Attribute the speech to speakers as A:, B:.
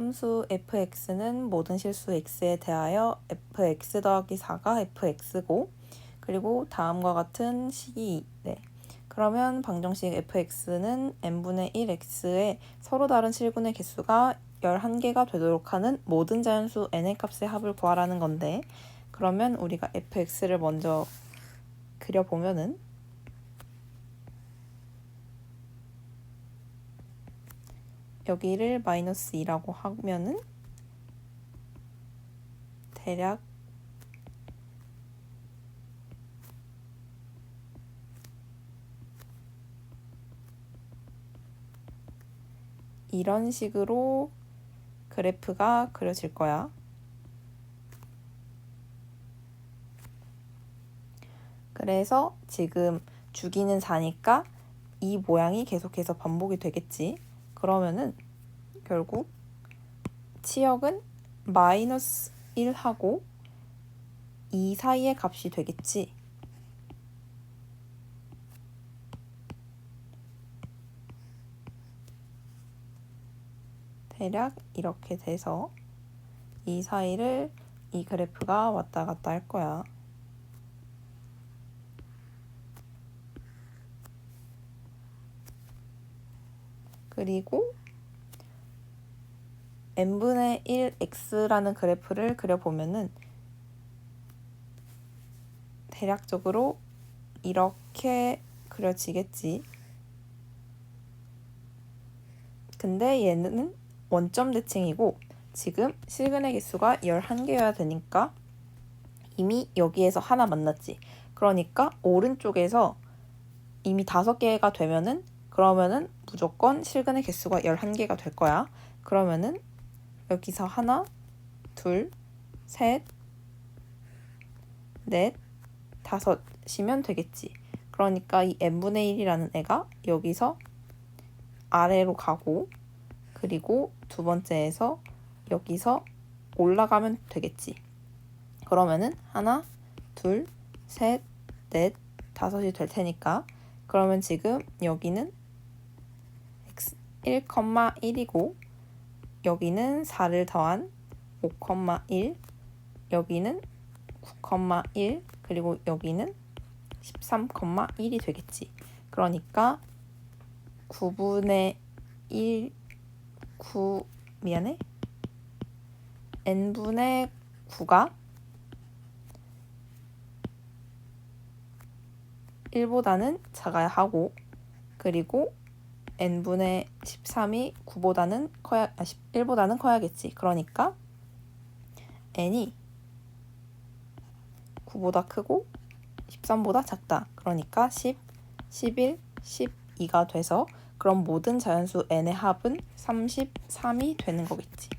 A: 함수 fx는 모든 실수 x에 대하여 fx 더하기 4가 fx고 그리고 다음과 같은 식이 네. 그러면 방정식 fx는 n분의 1x에 서로 다른 실근의 개수가 11개가 되도록 하는 모든 자연수 n의 값의 합을 구하라는 건데 그러면 우리가 fx를 먼저 그려보면은 여기를 마이너스 2라고 하면은 대략 이런 식으로 그래프가 그려질 거야. 그래서 지금 주기는 4니까 이 모양이 계속해서 반복이 되겠지. 그러면은 결국 치역은 마이너스 1하고 2 사이의 값이 되겠지. 대략 이렇게 돼서 이 사이를 이 그래프가 왔다 갔다 할 거야. 그리고 n분의 1x라는 그래프를 그려보면은 대략적으로 이렇게 그려지겠지. 근데 얘는 원점 대칭이고 지금 실근의 개수가 11개여야 되니까 이미 여기에서 하나 만났지. 그러니까 오른쪽에서 이미 5개가 되면은 그러면은 무조건 실근의 개수가 11개가 될 거야. 그러면은 여기서 하나, 둘, 셋, 넷, 다섯이면 되겠지. 그러니까 이 n분의 1이라는 애가 여기서 아래로 가고 그리고 두 번째에서 여기서 올라가면 되겠지. 그러면은 하나, 둘, 셋, 넷, 다섯이 될 테니까 그러면 지금 여기는 1,1이고 여기는 4를 더한 5,1 여기는 9,1 그리고 여기는 13,1이 되겠지. 그러니까 9분의 1 9 미안해. n분의 9가 1보다는 작아야 하고 그리고 n분의 13이 9보다는 커야 아 1보다는 커야겠지. 그러니까 n이 9보다 크고 13보다 작다. 그러니까 10, 11, 12가 돼서 그럼 모든 자연수 n의 합은 33이 되는 거겠지.